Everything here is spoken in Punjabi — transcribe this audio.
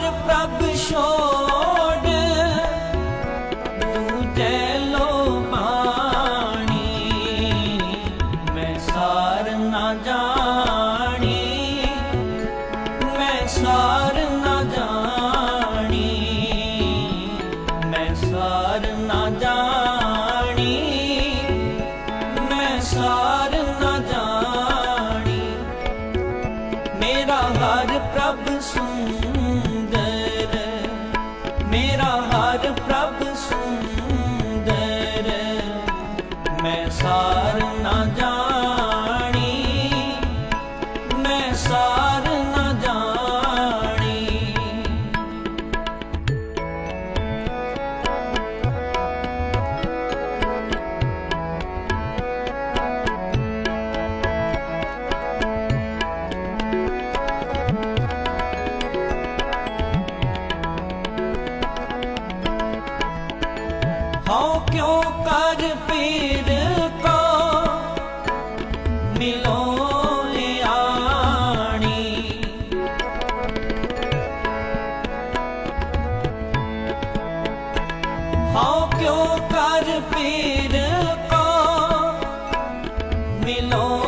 ਹਰ ਪ੍ਰਭ ਛੋੜ, ਦੂਜੇ ਲੋ ਪਾਣੀ, ਮੈਂ ਸਾਰ ਨਾ ਜਾਣੀ, ਮੈਂ ਸਾਰ ਨਾ ਜਾਣੀ, ਮੈਂ ਸਾਰ ਨਾ ਜਾਣੀ, ਮੈਂ ਸਾਰ ਨਾ ਜਾਣੀ। ਮੇਰਾ ਹਰ ਪ੍ਰਭ ਸੁੰਦਰ ਮੈਂ ਸਾਰ ਨਾ ਜਾਣੀ ਮੈਂ ਸਾਰ ਕਿਉਂ ਕਰ ਪੀਰ ਕੋ ਮਿਲੋ ਲਿਆਣੀ ਕਰ ਪੀਰ ਕੋ ਮਿਲੋ